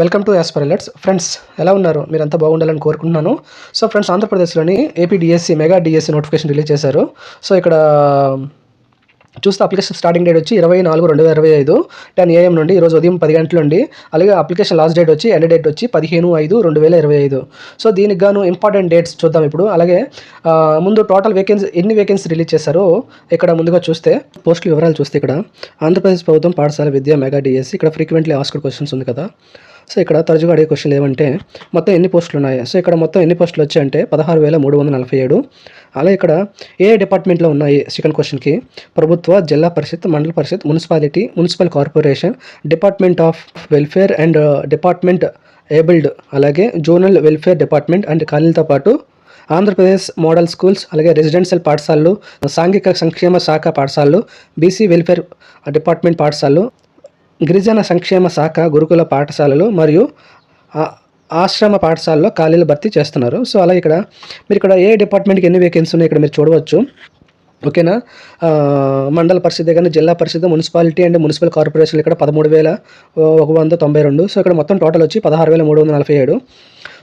Welcome to Asper alerts friends ఎలా ఉన్నారు? మీరంతా బాగుండాలని కోరుకుంటున్నాను. సో ఫ్రెండ్స్ ఆంధ్రప్రదేశ్లోని AP DSC mega DSC notification release చేశారు. సో ఇక్కడ um, చూస్తే అప్లికేషన్ స్టార్టింగ్ డేట్ వచ్చి ఇరవై నాలుగు రెండు వేల ఇరవై ఐదు టెన్ ఏఎం నుండి ఈరోజు ఉదయం పది గంటల నుండి అలాగే అప్లికేషన్ లాస్ట్ డేట్ వచ్చి ఎండ్ డేట్ వచ్చి పదిహేను ఐదు రెండు వేల ఇరవై ఐదు. సో దీనికి గాను ఇంపార్టెంట్ డేట్స్ చూద్దాం ఇప్పుడు. అలాగే ముందు టోటల్ వేకెన్సీ ఎన్ని వేకెన్సీ రిలీజ్ చేశారో ఇక్కడ ముందుగా చూస్తే పోస్టుల వివరాలు చూస్తే ఇక్కడ ఆంధ్రప్రదేశ్ ప్రభుత్వం పాఠశాల విద్య మెగా డిఎస్సి ఇక్కడ ఫ్రీక్వెంట్లీ ఆస్కర్ క్వశ్చన్స్ ఉంది కదా. సో ఇక్కడ తరచుగా అడిగే క్వశ్చన్లు ఏమంటే మొత్తం ఎన్ని పోస్టులు ఉన్నాయి సో ఇక్కడ మొత్తం ఎన్ని పోస్టులు వచ్చాయంటే పదహారు వేల మూడు వందల నలభై ఏడు. అలాగే ఇక్కడ ఏ డిపార్ట్మెంట్లో ఉన్నాయి? సెకండ్ క్వశ్చన్కి. ప్రభుత్వ zilla parishad mandal parishad municipality municipal corporation department of welfare and department abled అలాగే జోనల్ వెల్ఫేర్ డిపార్ట్మెంట్ అండ్ ఖాళీలతో పాటు ఆంధ్రప్రదేశ్ మోడల్ స్కూల్స్ అలాగే రెసిడెన్షియల్ పాఠశాలలు సాంఘిక సంక్షేమ శాఖ పాఠశాలలు బీసీ వెల్ఫేర్ డిపార్ట్మెంట్ పాఠశాలలు గిరిజన సంక్షేమ శాఖ గురుకుల పాఠశాలలు మరియు ఆశ్రమ పాఠశాలలో ఖాళీలు భర్తీ చేస్తున్నారు. సో అలా ఇక్కడ మీరు ఇక్కడ ఏ డిపార్ట్మెంట్కి ఎన్ని వేకెన్సీ ఉన్నాయి ఇక్కడ మీరు చూడవచ్చు. ఓకేనా? మండల పరిషత్ కానీ zilla parishad municipality and municipal corporation ఇక్కడ పదమూడు వేల ఒక వంద తొంభై రెండు. సో ఇక్కడ మొత్తం టోటల్ వచ్చి పదహారు వేల మూడు వందల నలభై ఏడు.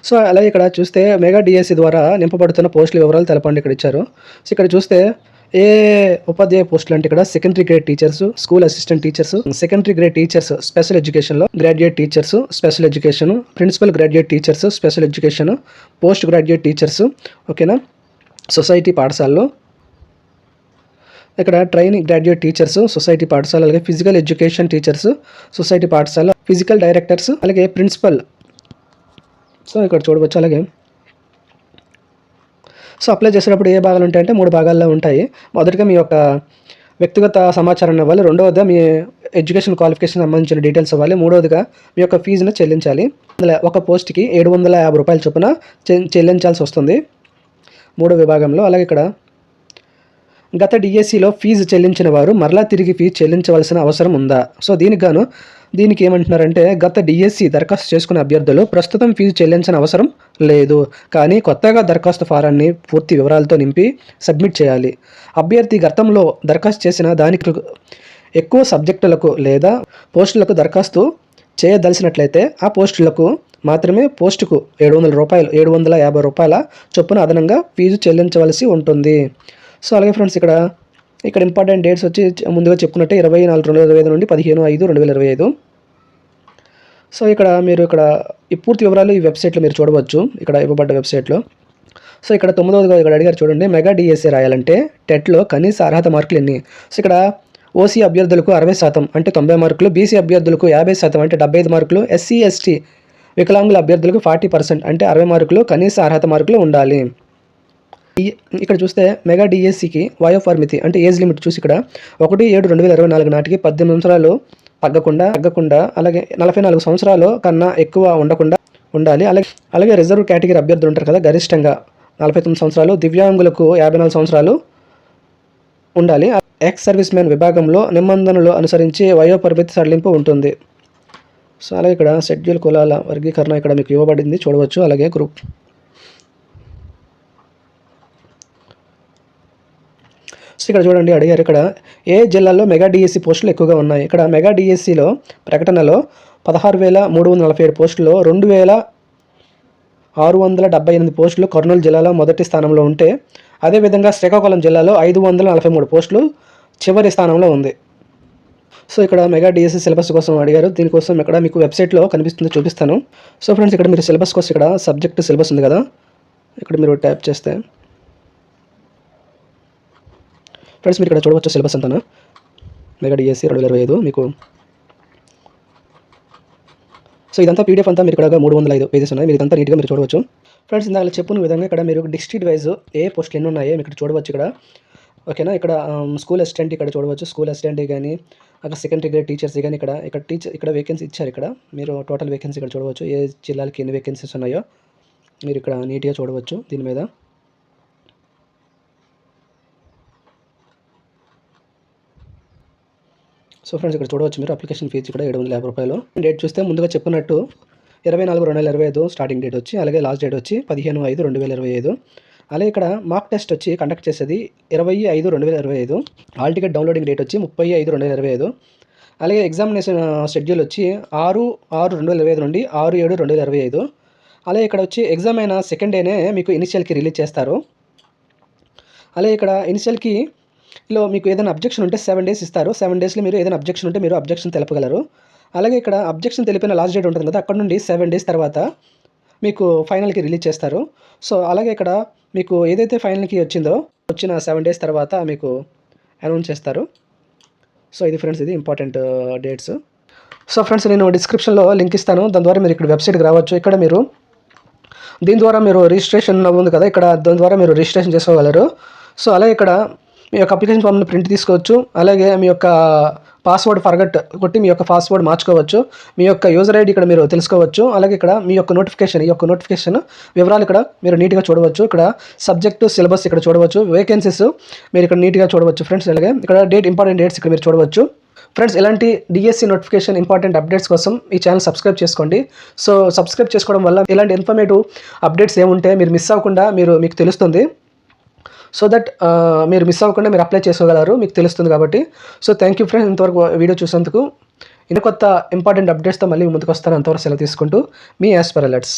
సో అలాగే ఇక్కడ చూస్తే మెగా డిఎస్సి ద్వారా నింపబడుతున్న పోస్టుల వివరాలు తెలపండి ఇక్కడ ఇచ్చారు. సో ఇక్కడ చూస్తే ఏ ఉపాధ్యాయ పోస్టులు అంటే ఇక్కడ secondary grade teachers school assistant teachers secondary grade teachers special ఎడ్యుకేషన్లో graduate teachers special education principal graduate teachers special education post graduate teachers ఓకేనా సొసైటీ పాఠశాలలో. ఇక్కడ ట్రైనింగ్ గ్రాడ్యుయేట్ టీచర్స్ సొసైటీ పాఠశాల అలాగే ఫిజికల్ ఎడ్యుకేషన్ టీచర్స్ సొసైటీ పాఠశాల physical directors అలాగే principal so ఇక్కడ చూడవచ్చు అలాగే సో అప్లై చేసేటప్పుడు ఏ భాగాలు ఉంటాయంటే మూడు భాగాల్లో ఉంటాయి. మొదటిగా మీ యొక్క వ్యక్తిగత సమాచారం ఇవ్వాలి. రెండవదిగా మీ ఎడ్యుకేషన్ క్వాలిఫికేషన్ సంబంధించిన డీటెయిల్స్ ఇవ్వాలి. మూడవదిగా మీ యొక్క ఫీజును చెల్లించాలి. ఒక పోస్ట్కి ఏడు వందల యాభై రూపాయల చొప్పున చె- చెల్లించాల్సి వస్తుంది. మూడో విభాగంలో అలాగే ఇక్కడ గత డిఎస్సిలో ఫీజు చెల్లించిన వారు మరలా తిరిగి ఫీజు చెల్లించవలసిన అవసరం ఉందా? సో దీనికి గాను దీనికి ఏమంటున్నారంటే గత డిఎస్సి దరఖాస్తు చేసుకున్న అభ్యర్థులు ప్రస్తుతం ఫీజు చెల్లించిన అవసరం లేదు. కానీ కొత్తగా దరఖాస్తు ఫారాన్ని పూర్తి వివరాలతో నింపి సబ్మిట్ చేయాలి. అభ్యర్థి గతంలో దరఖాస్తు చేసిన దానికి ఎక్కువ సబ్జెక్టులకు లేదా పోస్టులకు దరఖాస్తు చేయదలిసినట్లయితే ఆ పోస్టులకు మాత్రమే పోస్టుకు ఏడు వందల రూపాయలు ఏడు వందల యాభై రూపాయల చొప్పున అదనంగా ఫీజు చెల్లించవలసి ఉంటుంది. సో అలాగే ఫ్రెండ్స్ ఇక్కడ ఇక్కడ ఇంపార్టెంట్ డేట్స్ వచ్చి ముందుగా చెప్పుకున్నట్టే ఇరవై నాలుగు రెండు వేల ఇరవై ఐదు నుండి పదిహేను ఐదు రెండు వేల ఇరవై ఐదు. సో ఇక్కడ మీరు ఇక్కడ ఈ పూర్తి వివరాలు ఈ వెబ్సైట్లో మీరు చూడవచ్చు ఇక్కడ ఇవ్వబడ్డ వెబ్సైట్లో. సో ఇక్కడ తొమ్మిదవది ఇక్కడ అడిగారు చూడండి మెగా డిఎస్సీ రాయాలంటే టెట్లో కనీస అర్హత మార్కులు ఎన్ని? సో ఇక్కడ ఓసీ అభ్యర్థులకు అరవై శాతం అంటే తొంభై మార్కులు బీసీ అభ్యర్థులకు యాభై శాతం అంటే డెబ్బై ఐదు మార్కులు ఎస్సీ ఎస్టీ వికలాంగుల అభ్యర్థులకు ఫార్టీ పర్సెంట్ అంటే అరవై మార్కులు కనీస అర్హత మార్కులు ఉండాలి. ఇక్కడ చూస్తే మెగా డిఎస్సికి వయో పరిమితి అంటే ఏజ్ లిమిట్ చూసి ఇక్కడ ఒకటి ఏడు రెండు వేల ఇరవై నాలుగు నాటికి పద్దెనిమిది సంవత్సరాలు తగ్గకుండా తగ్గకుండా అలాగే నలభై నాలుగు సంవత్సరాలు కన్నా ఎక్కువ ఉండకుండా ఉండాలి. అలాగే అలాగే రిజర్వ్ కేటగిరీ అభ్యర్థులు ఉంటారు కదా గరిష్టంగా నలభై తొమ్మిది సంవత్సరాలు దివ్యాంగులకు యాభై నాలుగు సంవత్సరాలు ఉండాలి. ఎక్స్ సర్వీస్ మ్యాన్ విభాగంలో నిబంధనలు అనుసరించి వయో పరిమితి సడలింపు ఉంటుంది. సో అలాగే ఇక్కడ షెడ్యూల్ కులాల వర్గీకరణ ఇక్కడ మీకు ఇవ్వబడింది చూడవచ్చు. అలాగే గ్రూప్ సో ఇక్కడ చూడండి అడిగారు. ఇక్కడ ఏ జిల్లాల్లో మెగా డిఎస్సి పోస్టులు ఎక్కువగా ఉన్నాయి? ఇక్కడ మెగా డిఎస్సిలో ప్రకటనలో పదహారు వేల మూడు వందల నలభై ఏడు పోస్టుల్లో రెండు వేల ఆరు వందల డెబ్బై ఎనిమిది పోస్టులు కర్నూలు జిల్లాలో మొదటి స్థానంలో ఉంటే అదేవిధంగా శ్రీకాకుళం జిల్లాలో ఐదు వందల నలభై మూడు పోస్టులు చివరి స్థానంలో ఉంది. సో ఇక్కడ మెగా డిఎస్సి సిలబస్ కోసం అడిగారు. దీనికోసం ఇక్కడ మీకు వెబ్సైట్లో కనిపిస్తుంది చూపిస్తాను. సో ఫ్రెండ్స్ ఇక్కడ మీరు సిలబస్ కోసం ఇక్కడ సబ్జెక్ట్ సిలబస్ ఉంది కదా ఇక్కడ మీరు ట్యాప్ చేస్తే ఫ్రెండ్స్ మీరు ఇక్కడ చూడవచ్చు సిలబస్ అంతా మెగా డిఎస్సి రెండు వేల ఇరవై ఐదు మీకు. సో ఇదంతా పీడిఎఫ్ అంతా మీరు ఇక్కడ మూడు వందల ఐదు పేజెస్ ఉన్నాయి. మీరు ఇదంతా నీట్గా మీరు చూడవచ్చు. ఫ్రెండ్స్ ఇందాక చెప్పిన విధంగా ఇక్కడ మీరు డిస్ట్రిక్ట్ వైజ్ ఏ పోస్టులు ఎన్ని ఉన్నాయో మీరు ఇక్కడ చూడవచ్చు ఇక్కడ. ఓకేనా? ఇక్కడ స్కూల్ అసిస్టెంట్ ఇక్కడ చూడవచ్చు. స్కూల్ అసిస్టెంట్ కానీ అక్కడ సెకండరీ గ్రేడ్ టీచర్స్ కానీ ఇక్కడ ఇక్కడ టీచర్ ఇక్కడ వేకెన్సీ ఇచ్చారు ఇక్కడ. మీరు టోటల్ వేకెన్సీ ఇక్కడ చూడవచ్చు. ఏ జిల్లాలకి ఎన్ని వేకెన్సీస్ ఉన్నాయో మీరు ఇక్కడ నీట్గా చూడవచ్చు దీని మీద. సో ఫ్రెండ్స్ ఇక్కడ చూడవచ్చు మీరు అప్లికేషన్ ఫీజు ఇక్కడ ఏడు వందల యాభై రూపాయలు. డేట్ చూస్తే ముందుగా చెప్పినట్టు ఇరవై నాలుగు రెండు వేల ఇరవై ఐదు స్టార్టింగ్ డేట్ వచ్చి అలాగే లాస్ట్ డేట్ వచ్చి పదిహేను ఐదు రెండు వేల ఇరవై ఐదు. అలాగే ఇక్కడ మాక్ టెస్ట్ వచ్చి కండక్ట్ చేసేది ఇరవై ఐదు రెండు వేల ఇరవై ఐదు. హాల్ టికెట్ డౌన్లోడింగ్ డేట్ వచ్చి ముప్పై ఐదు రెండు వేల ఇరవై ఐదు. అలాగే ఎగ్జామినేషన్ షెడ్యూల్ uh, వచ్చి ఆరు ఆరు రెండు వేల ఇరవై ఐదు నుండి ఆరు ఏడు రెండు వేల ఇరవై ఐదు. అలాగే ఇక్కడ వచ్చి ఎగ్జామ్ అయిన సెకండ్ డేనే మీకు ఇనిషియల్కి రిలీజ్ చేస్తారు. అలాగే ఇక్కడ ఇనిషియల్కి లో మీకు ఏదైనా అబ్జెక్షన్ ఉంటే సెవెన్ డేస్ ఇస్తారు. సెవెన్ డేస్లో మీరు ఏదైనా అబ్జెక్షన్ ఉంటే మీరు అబ్జెక్షన్ తెలపగలరు. అలాగే ఇక్కడ అబ్జెక్షన్ తెలిపిన లాస్ట్ డేట్ ఉంటుంది కదా అక్కడ నుండి సెవెన్ డేస్ తర్వాత మీకు ఫైనల్కి రిలీజ్ చేస్తారు. సో అలాగే ఇక్కడ మీకు ఏదైతే ఫైనల్కి వచ్చిందో వచ్చిన సెవెన్ డేస్ తర్వాత మీకు అనౌన్స్ చేస్తారు. సో ఇది ఫ్రెండ్స్ ఇది important dates uh, so friends నేను డిస్క్రిప్షన్లో లింక్ ఇస్తాను. దాని ద్వారా మీరు ఇక్కడ వెబ్సైట్కి రావచ్చు. ఇక్కడ మీరు దీని ద్వారా మీరు రిజిస్ట్రేషన్ ఉంది కదా ఇక్కడ దాని ద్వారా మీరు రిజిస్ట్రేషన్ చేసుకోగలరు. సో అలాగే ఇక్కడ మీ యొక్క అప్లికేషన్ ఫామ్ని ప్రింట్ తీసుకోవచ్చు. అలాగే మీ యొక్క పాస్వర్డ్ ఫర్గట్ కొట్టి మీ యొక్క పాస్వర్డ్ మార్చుకోవచ్చు. మీ యొక్క యూజర్ ఐడి ఇక్కడ మీరు తెలుసుకోవచ్చు. అలాగే ఇక్కడ మీ యొక్క నోటిఫికేషన్ ఈ యొక్క నోటిఫికేషన్ వివరాలు ఇక్కడ మీరు నీట్గా చూడవచ్చు. ఇక్కడ సబ్జెక్టు సిలబస్ ఇక్కడ చూడవచ్చు. వేకెన్సీస్ మీరు ఇక్కడ నీట్గా చూడవచ్చు ఫ్రెండ్స్ అలాగే ఇక్కడ డేట్ ఇంపార్టెంట్ డేట్స్ ఇక్కడ మీరు చూడవచ్చు. ఫ్రెండ్స్ ఇలాంటి డిఎస్సి నోటిఫికేషన్ ఇంపార్టెంట్ అప్డేట్స్ కోసం ఈ ఛానల్ సబ్స్క్రైబ్ చేసుకోండి. సో సబ్స్క్రైబ్ చేసుకోవడం వల్ల ఇలాంటి ఇన్ఫర్మేటివ్ అప్డేట్స్ ఏముంటే మీరు మిస్ అవ్వకుండా మీరు మీకు తెలుస్తుంది. సో దట్ మీరు మిస్ అవ్వకుండా మీరు అప్లై చేసుకోగలరు మీకు తెలుస్తుంది కాబట్టి. సో థ్యాంక్ యూ ఫ్రెండ్స్ ఇంతవరకు వీడియో చూసేందుకు ఇంత కొత్త ఇంపార్టెంట్ అప్డేట్స్తో మళ్ళీ ముందుకు వస్తాను. అంతవరకు సెలవు తీసుకుంటూ మీ యాస్పర్ అలర్ట్స్